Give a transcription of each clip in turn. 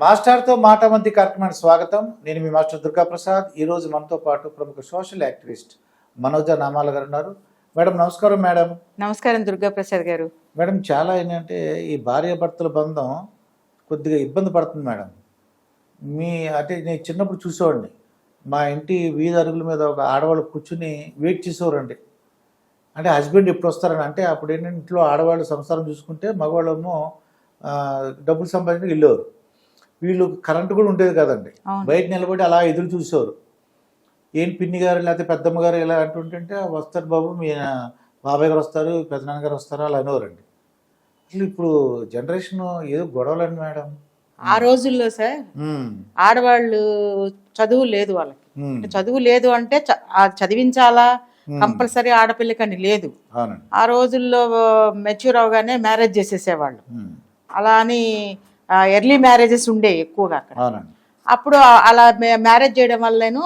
మాస్టర్తో మాట మంతి కార్యక్రమానికి స్వాగతం. నేను మీ మాస్టర్ దుర్గా ప్రసాద్ ఈ రోజు మనతో పాటు ప్రముఖ సోషల్ యాక్టివిస్ట్ మనోజ నామాల గారు ఉన్నారు. మేడం నమస్కారం మేడం. నమస్కారం దుర్గా ప్రసాద్ గారు. మేడం చాలా ఏంటంటే ఈ భార్యాభర్తల బంధం కొద్దిగా ఇబ్బంది పడుతుంది మేడం. మీ అంటే నేను చిన్నప్పుడు చూసేవాడిని. మా ఇంటి వీధి అరుగుల మీద ఒక ఆడవాళ్ళు కూర్చుని వెయిట్ చేసేవారండి. అంటే హస్బెండ్ ఎప్పుడు వస్తారని అంటే అప్పుడు ఏంటంటే ఇంట్లో ఆడవాళ్ళు సంసారం చూసుకుంటే మగవాళ్ళేమో డబ్బులు సంపాదించి వెళ్ళేవారు. వీళ్ళు కరెంటు కూడా ఉండేది కదండి. బయట నిలబడి అలా ఎదురు చూసేవారు. ఏం పిన్ని గారు లేకపోతే పెద్దమ్మ గారు ఇలా అంటుంటే వస్తారు బాబు మీ బాబాయ్ గారు వస్తారు పెద్దనాన్న గారు వస్తారు అలా అనేవారండి. అసలు ఇప్పుడు జనరేషన్ ఏదో గొడవలండి మేడం. ఆ రోజుల్లో సార్ ఆడవాళ్ళు చదువు లేదు వాళ్ళకి. చదువు లేదు అంటే చదివించాలా? కంపల్సరీ ఆడపిల్లకని లేదు. ఆ రోజుల్లో మెచ్యూర్ అవగానే మ్యారేజ్ చేసేసేవాళ్ళు. అలా అని ఎర్లీ మ్యారేజెస్ ఉండే ఎక్కువగా అక్కడ. అప్పుడు అలా మ్యారేజ్ చేయడం వల్లేను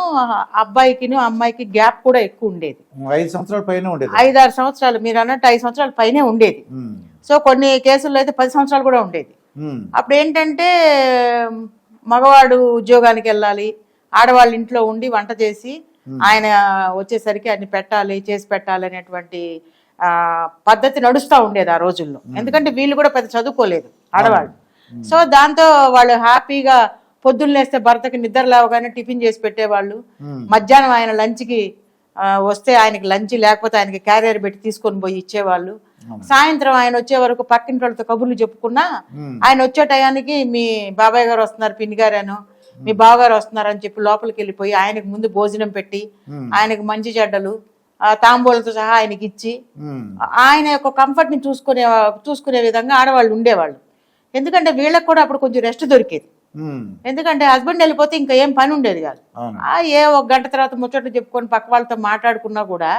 అబ్బాయికిను అమ్మాయికి గ్యాప్ కూడా ఎక్కువ ఉండేది. ఐదు సంవత్సరాల పైన ఉండేది. ఐదారు సంవత్సరాలు మీరు అన్నట్టు ఐదు సంవత్సరాల పైనే ఉండేది. సో కొన్ని కేసుల్లో అయితే పది సంవత్సరాలు కూడా ఉండేది. అప్పుడు ఏంటంటే మగవాడు ఉద్యోగానికి వెళ్ళాలి ఆడవాళ్ళు ఇంట్లో ఉండి వంట చేసి ఆయన వచ్చేసరికి అన్ని పెట్టాలి చేసి పెట్టాలి అనేటువంటి ఆ, పద్ధతి నడుస్తూ ఉండేది ఆ రోజుల్లో. ఎందుకంటే వీళ్ళు కూడా పెద్ద చదువుకోలేదు ఆడవాళ్ళు. సో దాంతో వాళ్ళు హ్యాపీగా పొద్దున్న లేస్తే భర్తకి నిద్ర లేవగానే టిఫిన్ చేసి పెట్టేవాళ్ళు. ఉమ్, మధ్యాహ్నం ఆయన లంచ్కి వస్తే ఆయనకి లంచ్ లేకపోతే ఆయనకి క్యారియర్ పెట్టి తీసుకొని పోయి ఇచ్చేవాళ్ళు. సాయంత్రం ఆయన వచ్చే వరకు పక్కింటి వాళ్ళతో కబుర్లు చెప్పుకున్నా ఉమ్, ఆయన వచ్చే టయానికి మీ బాబాయ్ గారు వస్తున్నారు పిన్ని గారేను మీ బావగారు వస్తున్నారు అని చెప్పి లోపలికి వెళ్ళిపోయి ఆయనకు ముందు భోజనం పెట్టి ఆయనకు మంచి చెడ్డలు ఆ తాంబూలతో సహా ఆయనకి ఇచ్చి ఆయన యొక్క కంఫర్ట్ని చూసుకునే చూసుకునే విధంగా ఆడవాళ్ళు ఉండేవాళ్ళు. ఎందుకంటే వీళ్ళకి కూడా అప్పుడు కొంచెం రెస్ట్ దొరికేది. ఎందుకంటే హస్బెండ్ వెళ్ళిపోతే ఇంకా ఏం పని ఉండేది కాదు. ఆ ఏ ఒక గంట తర్వాత ముచ్చట్లు చెప్పుకొని పక్క వాళ్ళతో మాట్లాడుకున్నా కూడా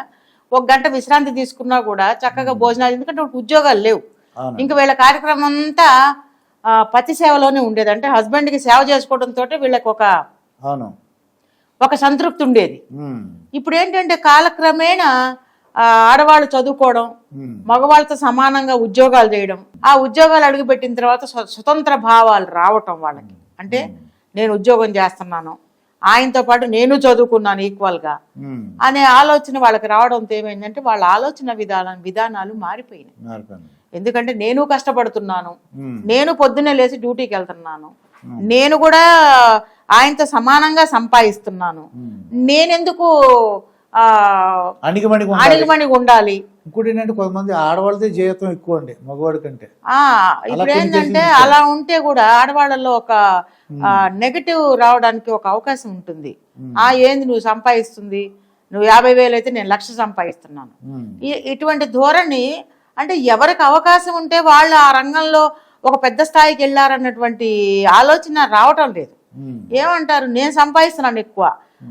ఒక గంట విశ్రాంతి తీసుకున్నా కూడా చక్కగా భోజనాలు ఎందుకంటే ఉద్యోగాలు లేవు. ఇంకా వీళ్ళ కార్యక్రమం అంతా పతి సేవలోనే ఉండేది. అంటే హస్బెండ్కి సేవ చేసుకోవడంతో వీళ్ళకి ఒక ఒక సంతృప్తి ఉండేది. ఇప్పుడు ఏంటంటే కాలక్రమేణా ఆడవాళ్ళు చదువుకోవడం మగవాళ్ళతో సమానంగా ఉద్యోగాలు చేయడం ఆ ఉద్యోగాలు అడుగుపెట్టిన తర్వాత స్వ- స్వతంత్ర భావాలు రావటం వాళ్ళకి. అంటే నేను ఉద్యోగం చేస్తున్నాను ఆయనతో పాటు నేను చదువుకున్నాను ఈక్వల్గా ఉమ్, అనే ఆలోచన వాళ్ళకి రావడంతో ఏమైందంటే వాళ్ళ ఆలోచన విధానం విధానాలు మారిపోయినాయి. ఎందుకంటే నేను కష్టపడుతున్నాను నేను పొద్దున్నే లేచి డ్యూటీకి వెళ్తున్నాను నేను కూడా ఆయనతో సమానంగా సంపాదిస్తున్నాను. నేనెందుకు అణిగిమణిగి ఉండాలి. ఇంకోటి ఏంటంటే కొంతమంది ఆడవాళ్ళదే జీవితం ఎక్కువ అండి మగవాడి కంటే. ఇప్పుడు ఏంటంటే అలా ఉంటే కూడా ఆడవాళ్ళలో ఒక నెగటివ్ రావడానికి ఒక అవకాశం ఉంటుంది. ఆ ఏంది నువ్వు సంపాదిస్తుంది? నువ్వు యాభై వేలు అయితే నేను లక్ష సంపాదిస్తున్నాను. ఇటువంటి ధోరణి అంటే ఎవరికి అవకాశం ఉంటే వాళ్ళు ఆ రంగంలో ఒక పెద్ద స్థాయికి వెళ్ళారన్నటువంటి ఆలోచన రావటం లేదు. ఏమంటారు? నేను సంపాదిస్తున్నాను ఎక్కువ.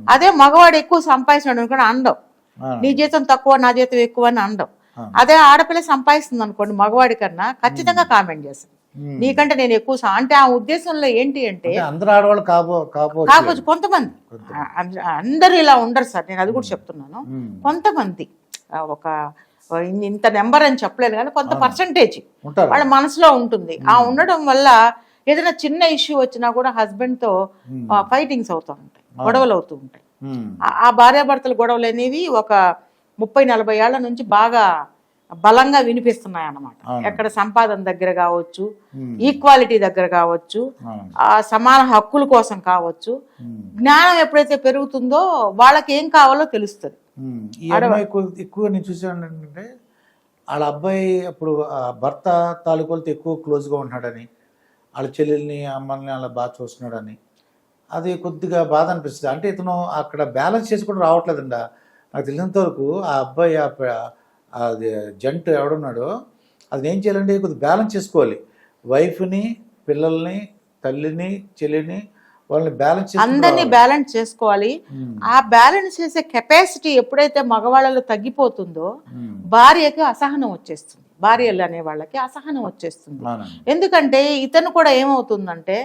అదే మగవాడు ఎక్కువ సంపాదిస్తున్నాడు అనుకోండి అండం అవును. నీ జీతం తక్కువ నా జీతం ఎక్కువ అని అండం ఆ. అదే ఆడపిల్ల సంపాదిస్తుంది అనుకోండి మగవాడి కన్నా ఖచ్చితంగా కామెంట్ చేస్తుంది. ఉమ్. నీకంటే నేను ఎక్కువ అంటే ఆ ఉద్దేశంలో ఏంటి అంటే అంటే అందరు ఆడవాళ్ళు కాబో కాబో కాకపోతే కొంతమంది. అందరూ ఇలా ఉండరు సార్. నేను అది కూడా చెప్తున్నాను. కొంతమంది ఒక ఇంత నెంబర్ అని చెప్పలేను కానీ కొంత పర్సంటేజ్ వాళ్ళ మనసులో ఉంటుంది. ఆ ఉండడం వల్ల ఏదైనా చిన్న ఇష్యూ వచ్చినా కూడా husband తో ఫైటింగ్స్ అవుతూ ఉంటాయి. గొడవలు అవుతూ ఉంటాయి. ఆ- భార్యాభర్తల గొడవలు అనేవి ఒక ముప్పై నలభై ఏళ్ళ నుంచి బాగా బలంగా వినిపిస్తున్నాయి అన్నమాట. ఎక్కడ సంపాదన దగ్గర కావచ్చు ఈక్వాలిటీ దగ్గర కావచ్చు. ఆ సమాన హక్కుల కోసం కావచ్చు జ్ఞానం ఎప్పుడైతే పెరుగుతుందో వాళ్ళకి ఏం కావాలో తెలుస్తుంది. ఎక్కువ నేను చూసాను ఏంటంటే వాళ్ళ అబ్బాయి అప్పుడు భర్త తాలూకులతో ఎక్కువ క్లోజ్గా ఉంటున్నాడని వాళ్ళ చెల్లెల్ని అమ్మల్ని అలా బాగా చూస్తున్నాడని అది కొద్దిగా బాధ అనిపిస్తుంది. అంటే ఇతను అక్కడ బ్యాలెన్స్ చేసి కూడా రావట్లేదండి నాకు తెలిసినంత వరకు ఆ అబ్బాయి అది జంట ఎవడున్నాడో అది ఏం చేయాలంటే కొద్దిగా బ్యాలెన్స్ చేసుకోవాలి. వైఫ్ని పిల్లల్ని తల్లిని చెల్లిని వాళ్ళని బ్యాలెన్స్ అందరినీ బ్యాలెన్స్ చేసుకోవాలి. ఆ బ్యాలెన్స్ చేసే కెపాసిటీ ఎప్పుడైతే మగవాళ్ళలో తగ్గిపోతుందో భార్యకి అసహనం వచ్చేస్తుంది. భార్యలు అనే వాళ్ళకి అసహనం వచ్చేస్తుంది. ఎందుకంటే ఇతను కూడా ఏమవుతుందంటే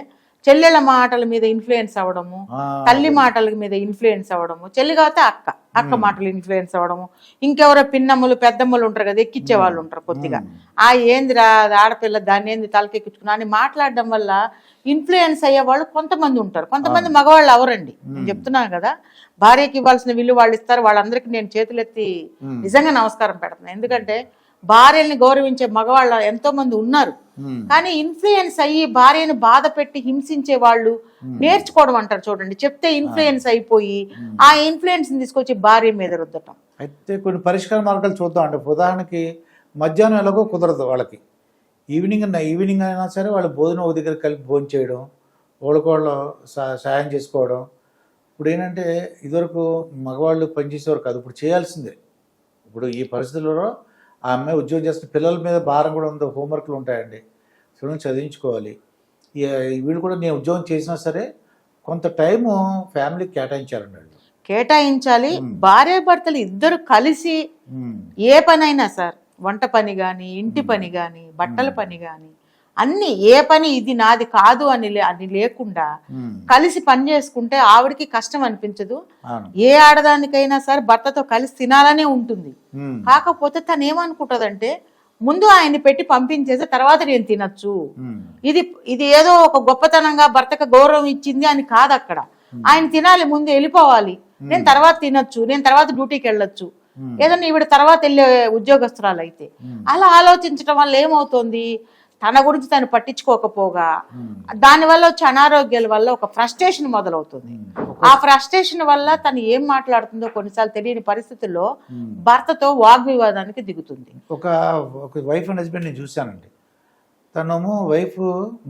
చెల్లెళ్ళ మాటల మీద ఇన్ఫ్లుయెన్స్ అవ్వడము తల్లి మాటల మీద ఇన్ఫ్లుయెన్స్ అవ్వడము చెల్లి కాబట్టి అక్క అక్క మాటలు ఇన్ఫ్లుయెన్స్ అవ్వడము ఇంకెవరో పిన్నమ్మలు పెద్దమ్మలు ఉంటారు కదా ఎక్కిచ్చే వాళ్ళు ఉంటారు కొద్దిగా. ఆ ఏందిరా ఆడపిల్ల దాన్ని ఏంది తలకెక్కించుకున్నా అని మాట్లాడడం వల్ల ఇన్ఫ్లుయెన్స్ అయ్యే వాళ్ళు కొంతమంది ఉంటారు. కొంతమంది మగవాళ్ళు అవరండి నేను చెప్తున్నాను కదా భార్యకి ఇవ్వాల్సిన విలువ వాళ్ళు ఇస్తారు వాళ్ళందరికీ నేను చేతులెత్తి నిజంగా నమస్కారం పెడుతున్నాను ఎందుకంటే భార్యల్ని గౌరవించే మగవాళ్ళ ఎంతో మంది ఉన్నారు. కానీ ఇన్ఫ్లుయెన్స్ అయ్యి భార్యను బాధ పెట్టి హింసించే వాళ్ళు నేర్చుకోవడం అంటారు చూడండి. చెప్తే ఇన్ఫ్లుయెన్స్ అయిపోయి ఆ ఇన్ఫ్లుయెన్స్ తీసుకొచ్చి భార్య మీద రుద్దటం. అయితే కొన్ని పరిష్కార మార్గాలు చూద్దాం అంటే ఉదాహరణకి మధ్యాహ్నం ఎలాగో కుదరదు వాళ్ళకి. ఈవినింగ్ అన్న ఈవినింగ్ అయినా సరే వాళ్ళు భోజనం ఒక దగ్గర కలిపి భోజనం చేయడం ఒకళ్ళకోళ్ళు సా- సాయం చేసుకోవడం. ఇప్పుడు ఏంటంటే ఇదివరకు మగవాళ్ళు పనిచేసేవారు కాదు. ఇప్పుడు చేయాల్సిందే. ఇప్పుడు ఈ పరిస్థితుల్లో ఆ అమ్మాయి ఉద్యోగం చేస్తున్న పిల్లల మీద భారం కూడా ఉంది హోంవర్క్లు ఉంటాయండి. చూడండి చదివించుకోవాలి. వీళ్ళు కూడా నేను ఉద్యోగం చేసినా సరే కొంత టైము ఫ్యామిలీకి కేటాయించాలండి వాళ్ళు. కేటాయించాలి. భార్యాభర్తలు ఇద్దరు కలిసి. ఏ పనైనా సార్ వంట పని కానీ ఇంటి పని కానీ బట్టల పని కానీ అన్ని ఏ పని ఇది నాది కాదు అని అని లేకుండా. కలిసి పని చేసుకుంటే ఆవిడకి కష్టం అనిపించదు. ఏ ఆడదానికైనా సరే భర్తతో కలిసి తినాలనే ఉంటుంది. కాకపోతే తను ఏమనుకుంటదంటే ముందు ఆయన్ని పెట్టి పంపించేసి తర్వాత నేను తినచ్చు. ఇది ఇది ఏదో ఒక గొప్పతనంగా భర్తకు గౌరవం ఇచ్చింది అని కాదు అక్కడ. ఆయన తినాలి ముందు వెళ్ళిపోవాలి. నేను తర్వాత తినొచ్చు నేను తర్వాత డ్యూటీకి వెళ్ళొచ్చు. ఏదన్నా ఈవిడ తర్వాత వెళ్ళే ఉద్యోగస్తురాలు అయితే. అలా ఆలోచించడం వల్ల ఏమవుతుంది? తన గురించి తను పట్టించుకోకపోగా దానివల్ల వచ్చే అనారోగ్యాల వల్ల ఒక ఫ్రస్ట్రేషన్ మొదలవుతుంది. ఆ ఫ్రస్ట్రేషన్ వల్ల తను ఏం మాట్లాడుతుందో కొన్నిసార్లు తెలియని పరిస్థితుల్లో భర్తతో వాగ్వివాదానికి దిగుతుంది. ఒక ఒక వైఫ్ అండ్ హస్బెండ్ నేను చూశానండి. తనేమో వైఫ్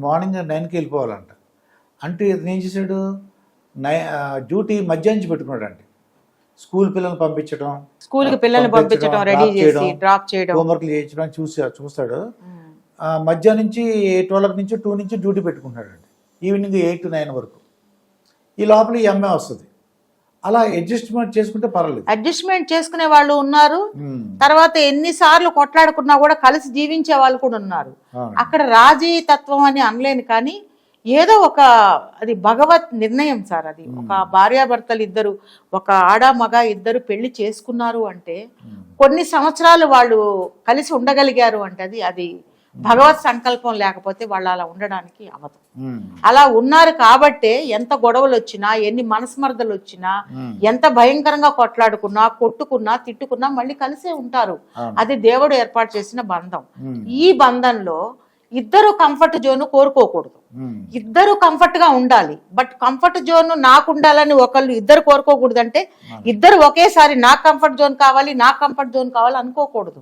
మార్నింగ్ నైన్కి వెళ్ళిపోవాలంట. అంటే ఏం చేశాడు? నై డ్యూటీ మధ్యాహ్నం పెట్టుకున్నాడండి. స్కూల్ పిల్లల్ని పంపించడం స్కూల్కి పిల్లల్ని పంపించడం రెడీ చేసి డ్రాప్ చేయడం. హోంవర్క్లు చేయించడం చూసా చూస్తాడు. ఆ, మధ్యాహ్నం నుంచి ట్వెల్వ్ నుంచి టూ నుంచి డ్యూటీ పెట్టుకుంటాడండి. ఈవినింగ్ ఎయిట్ టు నైన్ వరకు. ఈ లోపల ఈ అమ్మాయి వస్తుంది. అలా అడ్జస్ట్మెంట్ చేసుకుంటే పర్వాలేదు అడ్జస్ట్మెంట్ చేసుకునే వాళ్ళు ఉన్నారు. తర్వాత ఎన్నిసార్లు కొట్లాడుకున్నా కూడా కలిసి జీవించే వాళ్ళు కూడా ఉన్నారు. అక్కడ రాజీ తత్వం అని అనలేను కానీ ఏదో ఒక అది భగవత్ నిర్ణయం సార్ అది. ఒక భార్యాభర్తలు ఇద్దరు ఒక ఆడ మగ ఇద్దరు పెళ్ళి చేసుకున్నారు అంటే కొన్ని సంవత్సరాలు వాళ్ళు కలిసి ఉండగలిగారు అంటే అది అది భగవత్ సంకల్పం లేకపోతే వాళ్ళు అలా ఉండడానికి అవ్వదు ఉమ్. అలా ఉన్నారు కాబట్టే ఎంత గొడవలు వచ్చినా ఎన్ని మనస్మర్ధలు వచ్చినా ఎంత భయంకరంగా కొట్లాడుకున్నా కొట్టుకున్నా తిట్టుకున్నా మళ్ళీ కలిసే ఉంటారు. అది దేవుడు ఏర్పాటు చేసిన బంధం. ఈ బంధంలో ఇద్దరు కంఫర్ట్ జోన్ కోరుకోకూడదు. ఉమ్. ఇద్దరు కంఫర్ట్గా ఉండాలి. బట్ కంఫర్ట్ జోన్ నాకు ఉండాలని ఒకళ్ళు ఇద్దరు కోరుకోకూడదు అంటే ఇద్దరు ఒకేసారి నా కంఫర్ట్ జోన్ కావాలి నా కంఫర్ట్ జోన్ కావాలి అనుకోకూడదు.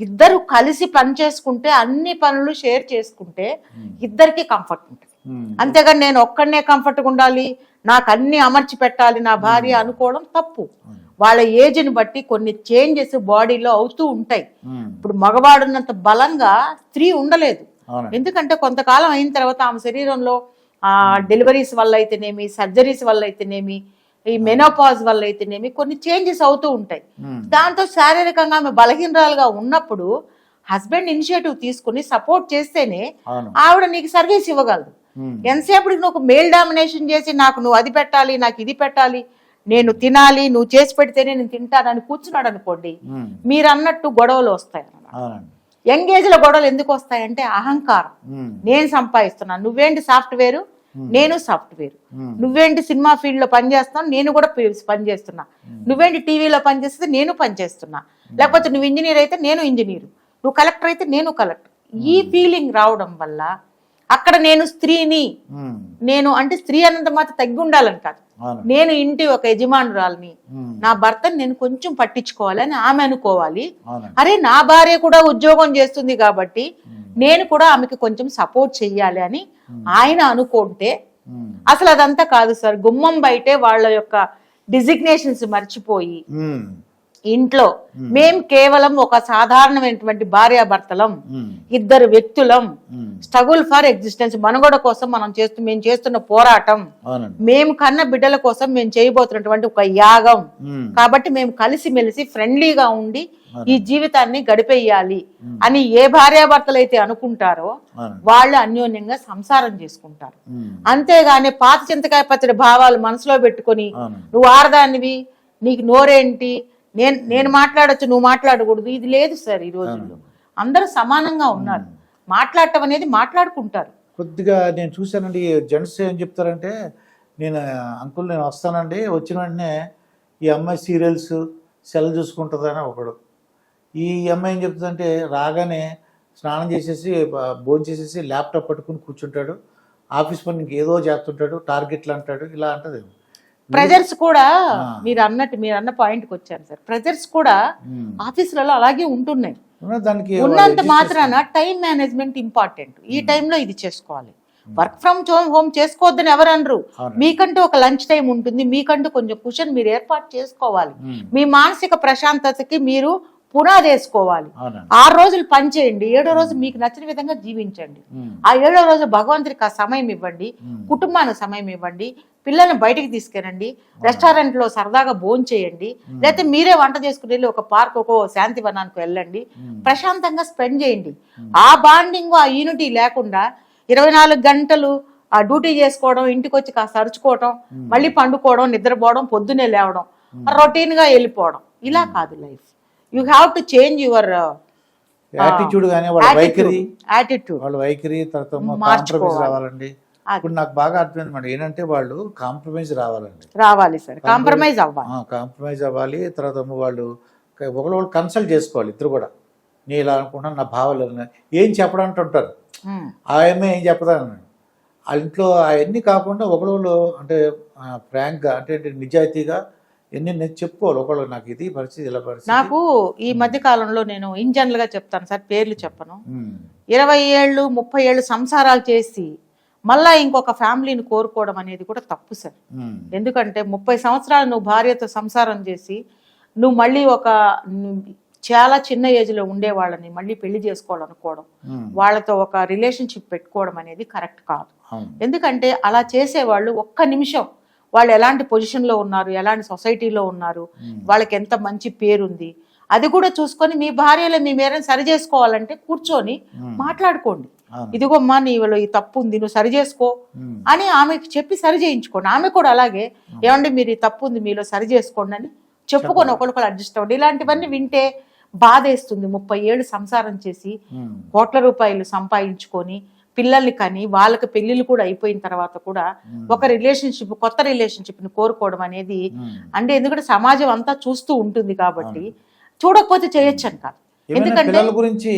ఇద్దరు కలిసి పని చేసుకుంటే అన్ని పనులు షేర్ చేసుకుంటే ఇద్దరికి కంఫర్ట్ ఉంటుంది. ఉమ్. అంతేగాని నేను ఒక్కడనే కంఫర్ట్గా ఉండాలి నాకు అన్ని అమర్చి పెట్టాలి నా భార్య అనుకోవడం తప్పు. వాళ్ళ ఏజ్ని బట్టి కొన్ని చేంజెస్ బాడీలో అవుతూ ఉంటాయి. ఇప్పుడు మగవాడున్నంత బలంగా స్త్రీ ఉండలేదు. ఎందుకంటే కొంతకాలం అయిన తర్వాత ఆమె శరీరంలో ఆ డెలివరీస్ వల్ల అయితేనేమి సర్జరీస్ వల్ల అయితేనేమి ఈ మెనోపాజ్ వల్ల అయితేనేమి కొన్ని చేంజెస్ అవుతూ ఉంటాయి. దాంతో శారీరకంగా ఆమె బలహీనరాలుగా ఉన్నప్పుడు హస్బెండ్ ఇనిషియేటివ్ తీసుకుని సపోర్ట్ చేస్తేనే ఆవిడ నీకు సర్వీస్ ఇవ్వగలదు. ఎంతసేపటికి నువ్వు మేల్ డామినేషన్ చేసి నాకు నువ్వు అది పెట్టాలి నాకు ఇది పెట్టాలి నేను తినాలి నువ్వు చేసి పెడితేనే నేను తింటానని కూర్చున్నాడు అనుకోండి. మీరు అన్నట్టు గొడవలు వస్తాయి యంగ్ ఏజ్లో గొడవలు ఎందుకు వస్తాయంటే అహంకారం. నేను సంపాదిస్తున్నాను నువ్వేంటి సాఫ్ట్వేర్? నేను సాఫ్ట్వేర్. నువ్వేంటి సినిమా ఫీల్డ్లో పనిచేస్తాను నేను కూడా పనిచేస్తున్నా. నువ్వేంటి టీవీలో పనిచేస్తే నేను పనిచేస్తున్నా. లేకపోతే నువ్వు ఇంజనీర్ అయితే నేను ఇంజనీర్. నువ్వు కలెక్టర్ అయితే నేను కలెక్టర్. ఈ ఫీలింగ్ రావడం వల్ల అక్కడ నేను స్త్రీని. నేను అంటే స్త్రీ అన్నంత మాత్రం తగ్గి ఉండాలని కాదు నేను ఇంటి ఒక యజమానురాల్ని. నా భర్తను నేను కొంచెం పట్టించుకోవాలని ఆమె అనుకోవాలి అరే నా భార్య కూడా ఉద్యోగం చేస్తుంది కాబట్టి నేను కూడా ఆమెకి కొంచెం సపోర్ట్ చెయ్యాలి అని ఆయన అనుకుంటే. అసలు అదంతా కాదు సార్ గుమ్మం బయటే వాళ్ళ యొక్క డిజిగ్నేషన్స్ మర్చిపోయి. ఇంట్లో. మేం కేవలం ఒక సాధారణమైనటువంటి భార్యాభర్తలం. ఇద్దరు వ్యక్తులం. Struggle for existence. మనుగడ కోసం మనం చేస్తూ మేము చేస్తున్న పోరాటం. మేము కన్న బిడ్డల కోసం మేము చేయబోతున్నటువంటి ఒక యాగం. కాబట్టి మేము కలిసిమెలిసి ఫ్రెండ్లీగా ఉండి ఈ జీవితాన్ని గడిపేయాలి అని ఏ భార్యాభర్తలు అయితే అనుకుంటారో వాళ్ళు అన్యోన్యంగా సంసారం చేసుకుంటారు. అంతేగాని పాత చింతకాయ పచ్చడి భావాలు మనసులో పెట్టుకొని నువ్వు ఆడదానివి నీకు నోరేంటి నేను నేను మాట్లాడొచ్చు నువ్వు మాట్లాడకూడదు. ఇది లేదు సార్ ఈ రోజుల్లో. అందరూ సమానంగా ఉన్నారు. మాట్లాడటం అనేది మాట్లాడుకుంటారు. కొద్దిగా నేను చూశానండి జెంట్స్ ఏం చెప్తారంటే నేను అంకుల్ నేను వస్తానండి వచ్చిన వెంటనే ఈ అమ్మాయి సీరియల్స్ సెల్ చూసుకుంటుందని ఒకడు. ఈ అమ్మాయి ఏం చెప్తుందంటే రాగానే స్నానం చేసేసి భోజనం చేసేసి ల్యాప్టాప్ పట్టుకుని కూర్చుంటాడు. ఆఫీస్ పని ఇంకేదో చేస్తుంటాడు టార్గెట్లు అంటాడు ఇలా అంటది ప్రెజర్స్ కూడా. మీరు అన్నట్టు మీరు అన్న పాయింట్కి వచ్చారు సార్ ప్రెజర్స్ కూడా ఉమ్. ఆఫీసులలో అలాగే ఉంటున్నాయి. దానికి ఉన్నంత మాత్రాన టైం మేనేజ్మెంట్ ఇంపార్టెంట్ ఈ టైంలో ఇది చేసుకోవాలి. వర్క్ ఫ్రమ్ హోమ్ హోమ్ చేసుకోవద్దని ఎవరు అనరు. మీకంటూ ఒక లంచ్ టైం ఉంటుంది మీకంటూ కొంచెం కుషన్ మీరు ఏర్పాటు చేసుకోవాలి. ఉమ్. మీ మానసిక ప్రశాంతతకి మీరు పునాది వేసుకోవాలి. ఆరు రోజులు పని చేయండి ఏడో రోజు మీకు నచ్చిన విధంగా జీవించండి. ఆ ఏడో రోజు భగవంతుడికి ఆ సమయం ఇవ్వండి. కుటుంబానికి సమయం ఇవ్వండి పిల్లల్ని బయటికి తీసుకెళ్ళండి. రెస్టారెంట్లో సరదాగా భోజనం చేయండి. లేకపోతే మీరే వంట చేసుకుని వెళ్ళి ఒక పార్క్ ఒక శాంతి వనానికి వెళ్ళండి. ప్రశాంతంగా స్పెండ్ చేయండి. ఆ బాండింగ్ ఆ యూనిటీ లేకుండా ఇరవై నాలుగు గంటలు ఆ డ్యూటీ చేసుకోవడం ఇంటికి వచ్చి కాస్త అరుచుకోవడం మళ్ళీ పండుకోవడం నిద్రపోవడం పొద్దునే లేవడం రొటీన్గా వెళ్ళిపోవడం. ఇలా కాదు life you have to change your attitude కానీ వాళ్ళ వైఖరి యాటిట్యూడ్ వాళ్ళ వైఖరి తర్వాత రావాలండి. ఇప్పుడు నాకు బాగా అర్థమైంది మేడం. ఏంటంటే వాళ్ళు కాంప్రమైజ్ రావాలండి. రావాలి సార్. కాంప్రమైజ్ అవ్వాలి. కాంప్రమైజ్ అవ్వాలి. తర్వాత వాళ్ళు ఒకళ్ళు వాళ్ళు కన్సల్ట్ చేసుకోవాలి ఇద్దరు కూడా. నేను ఇలా అనుకుంటున్నాను నా భావాలు. ఏం చెప్పడానికి ఉంటారు. ఆమె ఏం చెప్పదాను వాళ్ళ ఇంట్లో అవన్నీ కాకుండా ఒకళ్ళు అంటే ఫ్రాంక్గా అంటే నిజాయితీగా ఎన్ని నేను చెప్పుకోవాలి. ఒకళ్ళు నాకు ఇది పరిస్థితి ఇలా పరిస్థితి. నాకు ఈ మధ్య కాలంలో నేను ఇన్ జనరల్గా చెప్తాను సార్ పేర్లు చెప్పను. ఇరవై ఏళ్ళు ముప్పై ఏళ్ళు సంసారాలు చేసి మళ్ళా ఇంకొక ఫ్యామిలీని కోరుకోవడం అనేది కూడా తప్పు సార్. ఎందుకంటే ముప్పై సంవత్సరాలు నువ్వు భార్యతో సంసారం చేసి నువ్వు మళ్ళీ ఒక చాలా చిన్న ఏజ్లో ఉండే వాళ్ళని మళ్ళీ పెళ్ళి చేసుకోవాలనుకోవడం వాళ్ళతో ఒక రిలేషన్షిప్ పెట్టుకోవడం అనేది కరెక్ట్ కాదు. ఎందుకంటే అలా చేసేవాళ్ళు ఒక్క నిమిషం వాళ్ళు ఎలాంటి పొజిషన్లో ఉన్నారు ఎలాంటి సొసైటీలో ఉన్నారు వాళ్ళకి ఎంత మంచి పేరుంది అది కూడా చూసుకొని మీ భార్యలో మీ మేరని సరి చేసుకోవాలంటే కూర్చొని మాట్లాడుకోండి. ఇదిగోమ్మా నీలో ఈ తప్పు ఉంది నువ్వు సరి చేసుకో అని ఆమెకి చెప్పి సరి చేయించుకోండి. ఆమె కూడా అలాగే ఏమండి మీరు ఈ తప్పు ఉంది మీలో సరి చేసుకోండి అని చెప్పుకొని ఒకరికొకరు అడ్జస్ట్ అవ్వండి. ఇలాంటివన్నీ వింటే బాధేస్తుంది. ముప్పై ఏళ్ళు సంసారం చేసి కోట్ల రూపాయలు సంపాదించుకొని పిల్లల్ని కని వాళ్ళకి పెళ్ళిళ్ళు కూడా అయిపోయిన తర్వాత కూడా ఒక రిలేషన్షిప్ కొత్త రిలేషన్షిప్ని కోరుకోవడం అనేది. అంటే ఎందుకంటే సమాజం అంతా చూస్తూ ఉంటుంది కాబట్టి చూడకపోతే చేయొచ్చు కాదు. పిల్లల గురించి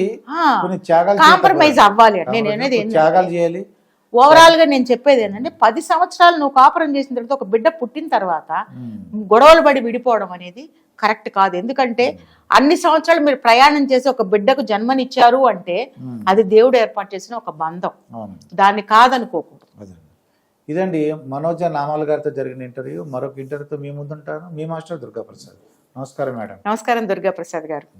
కాంప్రమైజ్. అవ్వాలి. నేను అనేది త్యాగాలు చేయాలి. ఓవరాల్గా నేను చెప్పేది ఏంటంటే పది సంవత్సరాలు నువ్వు కాపురం చేసిన తర్వాత ఒక బిడ్డ పుట్టిన తర్వాత గొడవలు పడి విడిపోవడం అనేది కరెక్ట్ కాదు. ఎందుకంటే అన్ని సంవత్సరాలు మీరు ప్రయాణం చేసి ఒక బిడ్డకు జన్మనిచ్చారు అంటే అది దేవుడు ఏర్పాటు చేసిన ఒక బంధం. దాన్ని కాదనుకోకూడదు. ఇదండి మనోజ నామాల గారితో జరిగిన ఇంటర్వ్యూ. మరొక ఇంటర్వ్యూతో మీ ముందుంటాను. మీ మాస్టర్ దుర్గా ప్రసాద్ నమస్కారం మేడం. నమస్కారం దుర్గా ప్రసాద్ గారు.